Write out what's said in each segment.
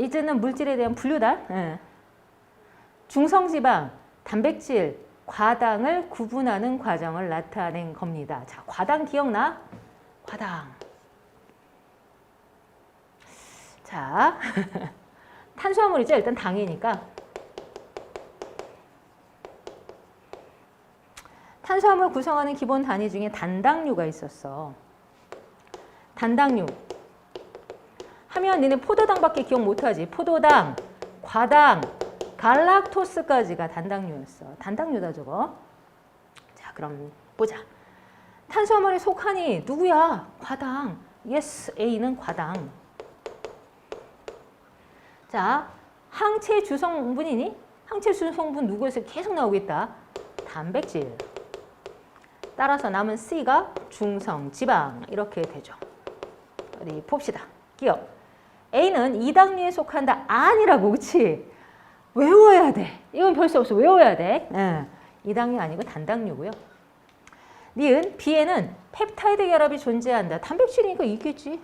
이제는 물질에 대한 분류다. 예. 중성지방, 단백질, 과당을 구분하는 과정을 나타낸 겁니다. 자, 과당 기억나? 과당. 자, 탄수화물이죠. 일단 당이니까. 탄수화물 구성하는 기본 단위 중에 단당류가 있었어. 단당류. 하면 니네 포도당밖에 기억 못하지. 포도당, 과당, 갈락토스까지가 단당류였어. 단당류다 저거. 자 그럼 보자. 탄수화물에 속하니 누구야? 과당. yes, A는 과당. 자 항체 주성분이니? 항체 주성분 누구에서 계속 나오겠다. 단백질. 따라서 남은 C가 중성 지방 이렇게 되죠. 어디 봅시다. 기억. A는 이당류에 속한다. 아니라고, 그치? 외워야 돼. 이건 별수 없어. 외워야 돼. 예. 이당류 아니고 단당류고요. 니은 B에는 펩타이드 결합이 존재한다. 단백질이니까 있겠지.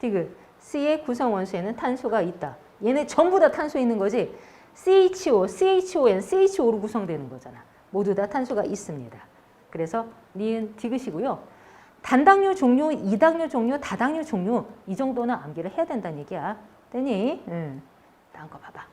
디귿. C의 구성 원소에는 탄소가 있다. 얘네 전부 다 탄소 있는 거지. CHO, CHON, CHO로 구성되는 거잖아. 모두 다 탄소가 있습니다. 그래서 니은 디귿이고요. 단당류 종류, 이당류 종류, 다당류 종류 이 정도는 암기를 해야 된다는 얘기야. 되니? 응. 다음 거 봐봐.